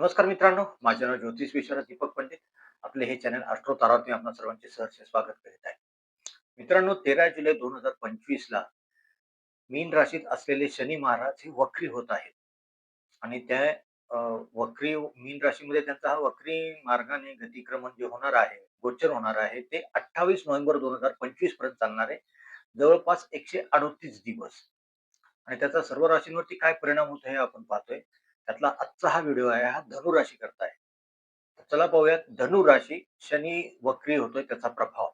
नमस्कार मित्रांनो माझे नाव ज्योतिष विशारद दीपक पंडित. आपले हे चॅनल अष्ट्रो तारावरती आपल्या सर्वांचे सहर्ष स्वागत करीत आहे. मित्रांनो तेरा जुलै दोन हजार पंचवीस ला मीन राशीत असलेले शनी महाराज हे वक्री होत आहेत. आणि त्या वक्री मीन राशीमध्ये त्यांचा हा वक्री मार्गाने गतिक्रमण जे होणार आहे गोचर होणार आहे ते अठ्ठावीस नोव्हेंबर दोन हजार पंचवीसपर्यंत चालणार आहे. जवळपास एकशे अडोतीस दिवस. आणि त्याचा सर्व राशींवरती काय परिणाम होतो हे आपण पाहतोय. त्यातला आजचा हा व्हिडिओ आहे हा धनु राशी करता आहे चला पाहूयात धनुराशी शनी वक्री होतोय त्याचा प्रभाव.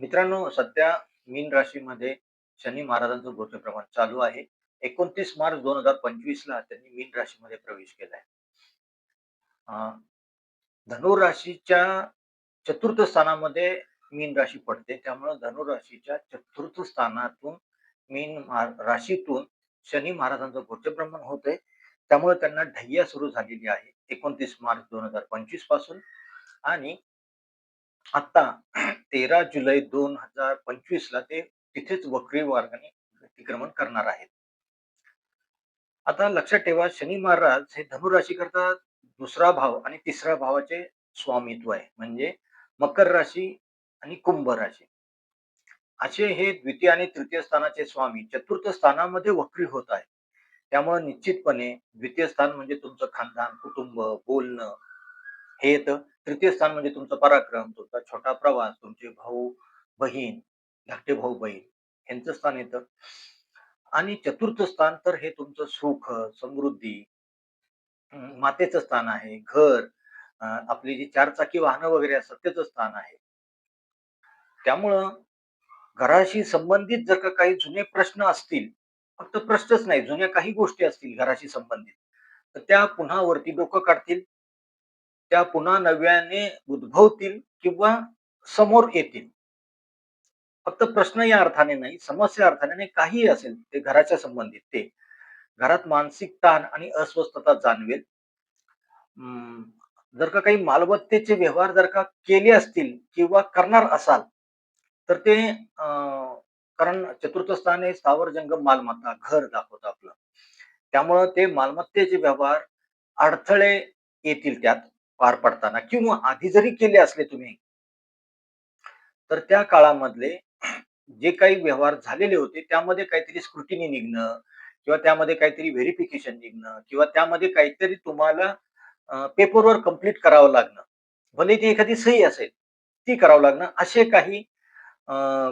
मित्रांनो सध्या मीन राशीमध्ये शनी महाराजांचं गोचर प्रमाण चालू आहे. एकोणतीस मार्च दोन हजार पंचवीस ला त्यांनी मीन राशीमध्ये प्रवेश केलाय. अं, धनु राशीच्या चतुर्थ स्थानामध्ये मीन राशी पडते. त्यामुळे धनु राशीच्या चतुर्थ स्थानातून मीन राशीतून शनी महाराजांचं गोचर होत होतंय. त्यामुळे त्यांना ढय्या सुरू झालेली आहे. एकोणतीस मार्च दोन हजार पंचवीसपासून. आणि आता तेरा जुलै दोन हजार पंचवीस ला ते तिथेच वक्री मार्गाने अतिक्रमण करणार आहेत. आता लक्षात ठेवा शनी महाराज हे धनु राशी करता दुसरा भाव आणि तिसरा भावाचे स्वामित्व आहे. म्हणजे मकर राशी आणि कुंभ राशी. असे हे द्वितीय आणि तृतीय स्थानाचे स्वामी चतुर्थ स्थानामध्ये वक्री होत आहे त्यामुळे निश्चितपणे द्वितीय स्थान म्हणजे तुमचं खानदान कुटुंब बोलणं हे येतं तृतीय स्थान म्हणजे तुमचं पराक्रम तुमचा छोटा प्रवास तुमचे भाऊ बहीण धाकटे भाऊ बहीण यांचं स्थान येतं आणि चतुर्थ स्थान तर हे तुमचं सुख समृद्धी मातेचं स्थान आहे घर अं, आपली जी चारचाकी वाहनं वगैरे असतात त्याचं स्थान आहे. त्यामुळं घराशी संबंधित जर का काही जुने प्रश्न असतील फक्त प्रश्नच नाही जुन्या काही गोष्टी असतील घराशी संबंधित तर त्या पुन्हा वरती डोकं काढतील त्या पुन्हा नव्याने उद्भवतील किंवा समोर येतील. फक्त प्रश्न या अर्थाने नाही समस्या अर्थाने नाही काही असेल ते घराच्या संबंधित ते घरात मानसिक ताण आणि अस्वस्थता जाणवेल. अं, जर का काही मालमत्तेचे व्यवहार जर का केले असतील किंवा करणार असाल तर ते अं, कारण चतुर्थ स्थान हे स्थावर जंगम मालमत्ता घर दाखवतं आपलं. त्यामुळं ते मालमत्तेचे व्यवहार अडथळे येतील त्यात पार पडताना किंवा आधी जरी केले असले तुम्ही तर त्या काळामधले जे काही व्यवहार झालेले होते त्यामध्ये काहीतरी स्क्रुटिनी निघणं किंवा त्यामध्ये काहीतरी व्हेरिफिकेशन निघणं किंवा त्यामध्ये काहीतरी तुम्हाला पेपरवर कंप्लीट करावं लागणं. भले ती एखादी सही असेल ती करावं लागणं असे काही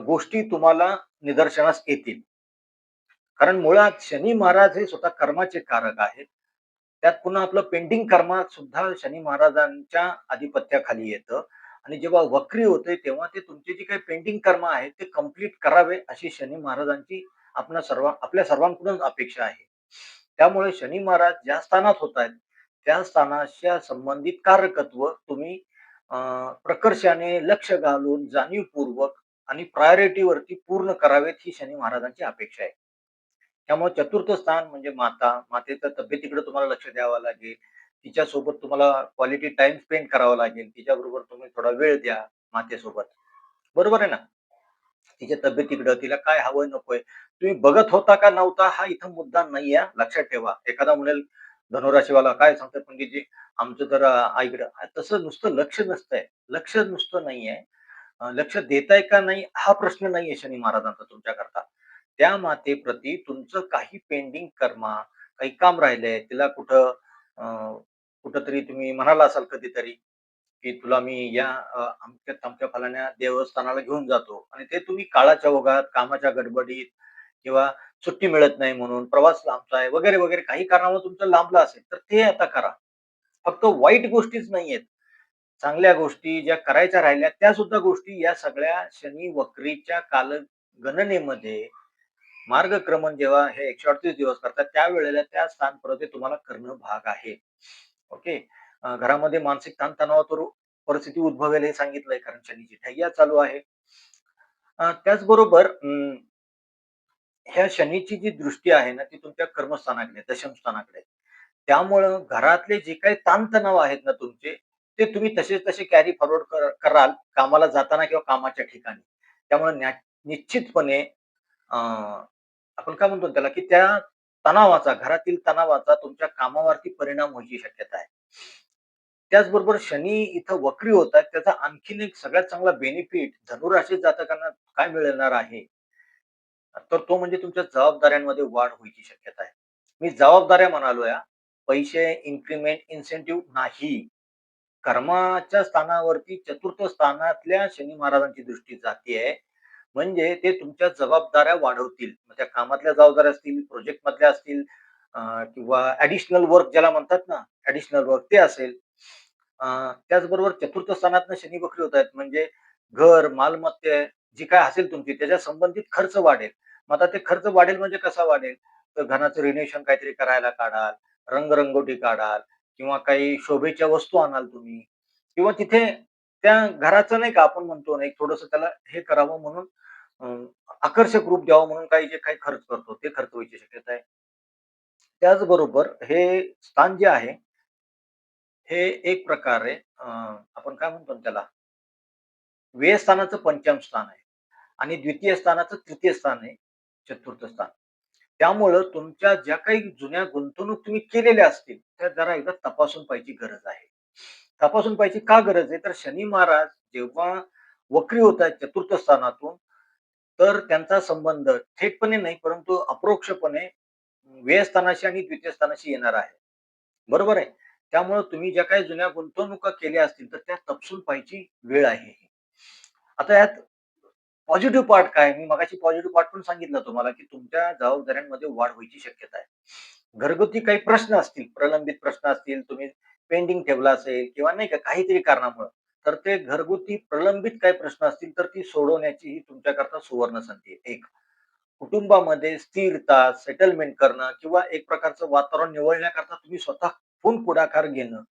गोष्टी तुम्हाला निदर्शनास येतील. कारण मुळात शनी महाराज हे स्वतः कर्माचे कारक आहेत. त्यात पुन्हा आपलं पेंडिंग कर्म सुद्धा शनी महाराजांच्या आधिपत्याखाली येतं. आणि जेव्हा वक्री होते तेव्हा ते तुमचे जे काही पेंडिंग कर्म आहेत ते कंप्लीट करावे अशी शनी महाराजांची आपण सर्व आपल्या सर्वांकडून अपेक्षा आहे. त्यामुळे शनी महाराज ज्या स्थानात होत आहेत त्या स्थानाच्या संबंधित कारकत्व तुम्ही प्रकर्षाने लक्ष घालून जाणीवपूर्वक आणि प्रायोरिटीवरती पूर्ण करावेत ही शनी महाराजांची अपेक्षा आहे. त्यामुळे चतुर्थ स्थान म्हणजे माता मातेच्या तब्येतीकडे तुम्हाला लक्ष द्यावं लागेल. तिच्यासोबत तुम्हाला क्वालिटी टाइम स्पेंड करावा लागेल. तिच्याबरोबर तुम्ही थोडा वेळ द्या मातेसोबत. बरोबर आहे ना? तिच्या तब्येतीकडं तिला काय हवं नकोय. तुम्ही बघत होता का नव्हता? हा इथं मुद्दा नाही आहे लक्षात ठेवा. एखादा म्हणेल धनुराशीवाला काय सांगतात पंडितजी आमचं तर आईकडं तसं नुसतं लक्ष नसतंय. लक्ष नुसतं नाहीये. लक्ष देताय का नाही हा प्रश्न नाहीये शनी महाराजांचा तुमच्याकरता. त्या मातेप्रती तुमचं काही पेंडिंग कर्मा काही काम राहिलंय तिला कुठं कुठंतरी तुम्ही म्हणाला असाल कधीतरी की तुला मी या आमच्या अमक्या तमक्या फलाण्या देवस्थानाला घेऊन जातो. आणि ते तुम्ही काळाच्या ओघात कामाच्या गडबडीत किंवा सुट्टी मिळत नाही म्हणून प्रवास लांबचा आहे वगैरे वगैरे काही कारणामुळे तुमचं लांबलं असेल तर ते आता करा. फक्त वाईट गोष्टीच नाहीयेत. चांगल्या गोष्टी ज्या करायच्या राहिल्या त्या सुद्धा गोष्टी या सगळ्या शनी वक्रीच्या काल गणनेमध्ये मार्गक्रमण जेव्हा हे एकशे अडतीस दिवस करतात त्यावेळेला त्या स्थानप्रती तुम्हाला करणं भाग आहे. ओके? घरामध्ये मानसिक ताणतणावातून परिस्थिती उद्भवेल हे सांगितलंय कारण शनीची ठैया चालू आहे. त्याचबरोबर अं, ह्या शनीची जी दृष्टी आहे ना ती तुमच्या कर्मस्थानाकडे दशमस्थानाकडे. त्यामुळं घरातले जे काही ताणतणाव आहेत ना तुमचे ते तुम्ही तसेच तसे कॅरी फॉरवर्ड कराल कामाला जाताना किंवा कामाच्या ठिकाणी त्यामुळे न्या- निश्चितपणे अं, आपण काय म्हणतो त्याला की त्या तणावाचा, घरातील तणावाचा तुमच्या कामावरती परिणाम व्हायची शक्यता आहे. त्याचबरोबर शनी इथं वक्री होतात त्याचा आणखीन एक सगळ्यात चांगला बेनिफिट धनुराशीत जातकांना काय मिळणार आहे? तर तो म्हणजे तुमच्या जबाबदाऱ्यांमध्ये वाढ व्हायची शक्यता आहे. मी जबाबदाऱ्या म्हणालो या पैसे, इन्क्रिमेंट, इन्सेंटिव्ह नाही. कर्माच्या स्थानावरती चतुर्थ स्थानातल्या शनी महाराजांची दृष्टी जाती आहे म्हणजे ते तुमच्या जबाबदाऱ्या वाढवतील. मग त्या कामातल्या जबाबदाऱ्या असतील, प्रोजेक्ट मधल्या असतील किंवा ऍडिशनल वर्क ज्याला म्हणतात ना, ऍडिशनल वर्क ते असेल. अ, त्याचबरोबर चतुर्थ स्थानात शनी बकरी होत आहेत म्हणजे घर, मालमत्ते जी काय असेल तुमची त्याच्या संबंधित खर्च वाढेल. मग आता ते खर्च वाढेल म्हणजे कसा वाढेल? तर घराचं रिनोव्हेशन काहीतरी करायला काढाल, रंगरंगोटी काढाल किंवा काही शोभेच्या वस्तू आणाल तुम्ही किंवा तिथे त्या घराचं नाही का आपण म्हणतो ना, एक थोडस त्याला हे करावं म्हणून आकर्षक रूप द्यावं म्हणून काही जे काही खर्च करतो, ते खर्च व्हायची शक्यता आहे. त्याचबरोबर हे स्थान जे आहे हे एक प्रकारे आपण काय म्हणतो त्याला व्यय स्थानाचं पंचम स्थान आहे आणि द्वितीय स्थानाचं तृतीय स्थान आहे, चतुर्थ स्थान. त्यामुळं तुमच्या ज्या काही जुन्या गुंतवणूक तुम्ही केलेल्या असतील, त्या जरा एकदा तपासून पाहायची गरज आहे. तपासून पाहायची का गरज आहे? तर शनी महाराज जेव्हा वक्री होत आहेत चतुर्थ स्थानातून, तर त्यांचा संबंध थेटपणे नाही, परंतु अप्रोक्षपणे व्ययस्थानाशी आणि द्वितीय स्थानाशी येणार आहे. बरोबर आहे? त्यामुळं तुम्ही ज्या काही जुन्या गुंतवणुका केल्या असतील, तर त्या तपसून पाहायची वेळ आहे. आता यात पॉझिटिव्ह पार्ट काय? मी मगाशी पॉझिटिव्ह पार्ट पण सांगितलं तुम्हाला, की तुमच्या जबाबदाऱ्यांमध्ये वाढ व्हायची शक्यता आहे. घरगुती काही प्रश्न असतील, प्रलंबित प्रश्न असतील, तुम्ही पेंडिंग ठेवला असेल किंवा नाही का काहीतरी कारणामुळं, तर ते घरगुती प्रलंबित काही प्रश्न असतील, तर ती सोडवण्याची ही तुमच्याकरता सुवर्ण संधी आहे. एक. कुटुंबामध्ये स्थिरता, सेटलमेंट करणं किंवा एक प्रकारचं वातावरण निवडण्याकरता तुम्ही स्वतः फोन पुढाकार घेणं,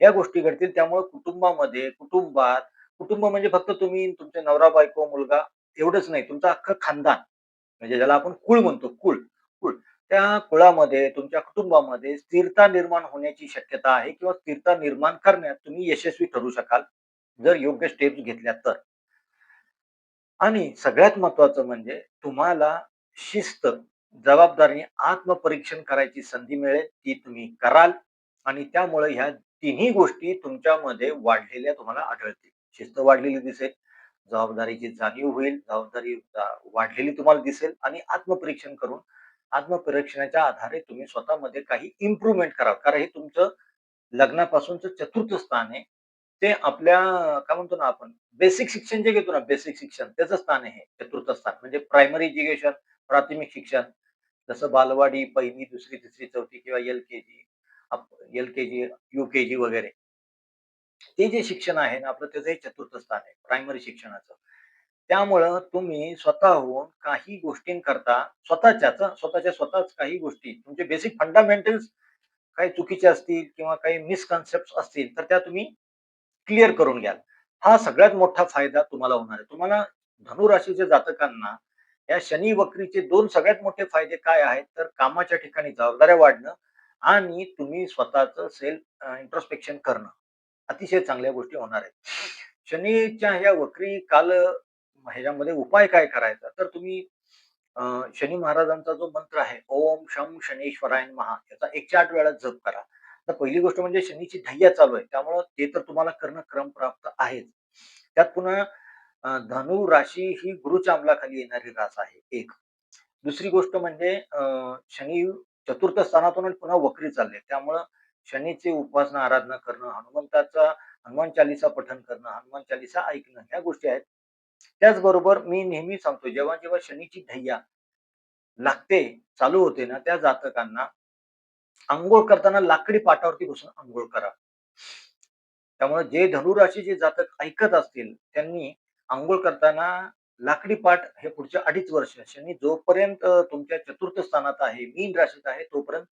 या गोष्टी घडतील. त्यामुळे कुटुंबामध्ये, कुटुंबात कुटुंब म्हणजे फक्त तुम्ही, तुमचे नवरा-बायको, मुलगा एवढंच नाही, तुमचं अख्खं खानदान. म्हणजे ज्याला आपण कुळ म्हणतो, कुळ, कुळ. त्या कुळामध्ये, तुमच्या कुटुंबामध्ये स्थिरता निर्माण होण्याची शक्यता आहे किंवा स्थिरता निर्माण करण्यात तुम्ही यशस्वी ठरू शकाल, जर योग्य स्टेप्स घेतल्या तर. आणि सगळ्यात महत्वाचं म्हणजे तुम्हाला शिस्त, जबाबदारीने आत्मपरीक्षण करायची संधी मिळेल, ती तुम्ही कराल आणि त्यामुळे ह्या तिन्ही गोष्टी तुमच्यामध्ये वाढलेल्या तुम्हाला आढळतील. शिस्त वाढलेली दिसेल, जबाबदारीची जाणीव होईल, जबाबदारी वाढलेली तुम्हाला दिसेल आणि आत्मपरीक्षण करून, आत्मपरीक्षणाच्या आधारे तुम्ही स्वतःमध्ये काही इम्प्रूव्हमेंट कराल. कारण हे तुमचं लग्नापासूनचं चतुर्थ स्थान आहे. ते आपल्या काय म्हणतो ना आपण, बेसिक शिक्षण जे घेतो ना, बेसिक शिक्षण त्याचं स्थान आहे हे चतुर्थ स्थान. म्हणजे प्रायमरी एज्युकेशन, प्राथमिक शिक्षण, जसं बालवाडी 1ली, 2री, 3री, 4थी किंवा एल-के-जी, एल-के-जी, यू-के-जी वगैरे. ते जे शिक्षण आहे ना आपलं, त्याचं चतुर्थ स्थान आहे, प्रायमरी शिक्षणाचं. त्यामुळं तुम्ही स्वतःहून काही गोष्टींकरता स्वतःच्याच स्वतःच्या स्वतःच काही गोष्टी, तुमचे बेसिक फंडामेंटल्स काही चुकीचे असतील किंवा काही मिसकन्सेप्ट असतील, तर त्या तुम्ही क्लिअर करून घ्याल. हा सगळ्यात मोठा फायदा तुम्हाला होणार आहे. तुम्हाला धनु राशीच्या जातकांना या शनी वक्रीचे दोन सगळ्यात मोठे फायदे काय आहेत? तर कामाच्या ठिकाणी जबाबदाऱ्या वाढणं आणि तुम्ही स्वतःचं सेल्फ इंट्रोस्पेक्शन करणं. अतिशय चांगल्या गोष्टी होणार आहेत. शनीच्या ह्या वक्री काल ह्याच्यामध्ये उपाय काय करायचा? तर तुम्ही शनी महाराजांचा जो मंत्र आहे, ओम शं शनेश्वराय महा याचा 108 वेळा जप करा. तर पहिली गोष्ट म्हणजे शनीची धैया चालू आहे. त्यामुळं ते तर तुम्हाला करणं क्रमप्राप्त आहेच. त्यात पुन्हा धनु राशी ही गुरुच्या अंमलाखाली येणारी रास आहे, एक. दुसरी गोष्ट म्हणजे अं शनी चतुर्थ स्थानातून पुन्हा वक्री चालले. त्यामुळं शनीची उपासना, आराधना करणं, हनुमंताचा हनुमान चालीसा पठन करणं, हनुमान चालीसा ऐकणं, ह्या गोष्टी आहेत. त्याचबरोबर मी नेहमी सांगतो, जेव्हा-जेव्हा शनीची धैया लागते, चालू होते ना, त्या जातकांना आंघोळ करताना लाकडी पाटावरती बसून अंघोळ करा. त्यामुळे जे धनुराशीचे जातक ऐकत असतील, त्यांनी आंघोळ करताना लाकडी पाट हे पुढच्या 2.5 वर्ष शनी जोपर्यंत तुमच्या चतुर्थ स्थानात आहे, मीन राशीत आहे, तोपर्यंत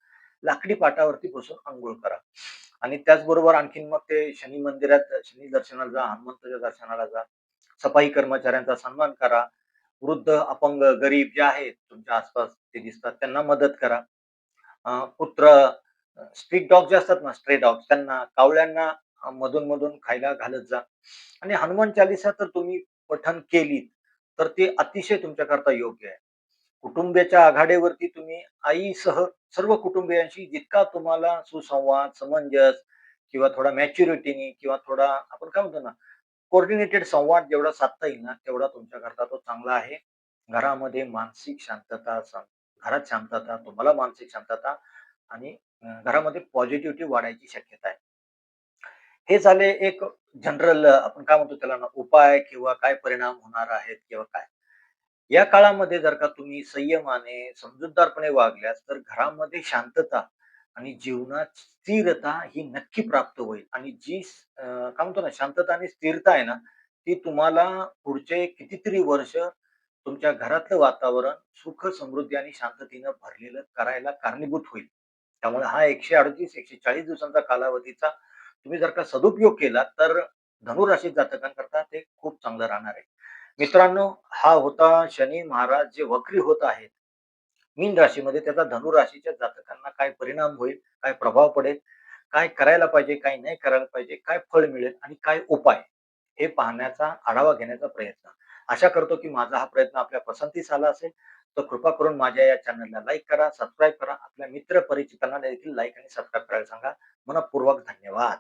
लाकडी पाटावरती बसून अंघोळ करा. आणि त्याचबरोबर आणखीन मग ते शनी मंदिरात शनी दर्शनाला जा, हनुमंताच्या दर्शनाला जा. सफाई कर्मचाऱ्यांचा सन्मान करा. वृद्ध, अपंग, गरीब जे आहेत तुमच्या आसपास ते दिसतात, त्यांना मदत करा. पुत्र स्ट्रीट डॉग जे असतात ना, स्ट्रे डॉग त्यांना, कावळ्यांना मधून-मधून खायला घालत जा. आणि हनुमान चालीसा तर तुम्ही पठण केली तर ते अतिशय तुमच्याकरता योग्य आहे. कुटुंबियाच्या आघाडीवरती तुम्ही आईसह सर्व कुटुंबियांशी जितका तुम्हाला सुसंवाद, समंजस किंवा थोडा मॅच्युरिटीनी किंवा थोडा आपण काय म्हणतो ना, कोऑर्डिनेटेड संवाद जेवढा साधता येईल ना, तेवढा तुमच्याकरता तो चांगला आहे. घरामध्ये मानसिक शांतता, घरात शांतता, तुम्हाला मानसिक शांतता आणि घरामध्ये पॉझिटिव्हिटी वाढायची शक्यता आहे. हे झाले एक जनरल आपण काय म्हणतो त्याला ना, उपाय किंवा काय परिणाम होणार आहेत किंवा काय. या काळामध्ये जर का तुम्ही संयमाने, समजूतदारपणे वागल्यास, तर घरामध्ये शांतता आणि जीवनात स्थिरता ही नक्की प्राप्त होईल आणि जी काय म्हणतो ना, शांतता आणि स्थिरता आहे ना, ती तुम्हाला पुढचे कितीतरी वर्ष तुमच्या घरातलं वातावरण सुख, समृद्धी आणि शांततेनं भरलेलं करायला कारणीभूत होईल. त्यामुळे हा 138-140 दिवसांचा कालावधीचा तुम्ही जर का सदुपयोग केला, तर धनुराशी जातकांकरता ते खूप चांगलं राहणार आहे. मित्रांनो, हा होता शनी महाराज जे वक्री होत आहेत. मीन राशीमध्ये त्याचा धनुराशीच्या जातकांना काय परिणाम होईल, काय प्रभाव पडेल, काय करायला पाहिजे, काय नाही करायला पाहिजे, काय फळ मिळेल आणि काय उपाय, हे पाहण्याचा आढावा घेण्याचा प्रयत्न. आशा करतो, की माझा हा प्रयत्न आपल्या पसंतीस आला असेल, तर कृपा करून माझ्या या चॅनलला लाईक करा, सबस्क्राईब करा. आपल्या मित्र परिचितांना देखील लाईक आणि सबस्क्राईब करायला सांगा. मनपूर्वक धन्यवाद.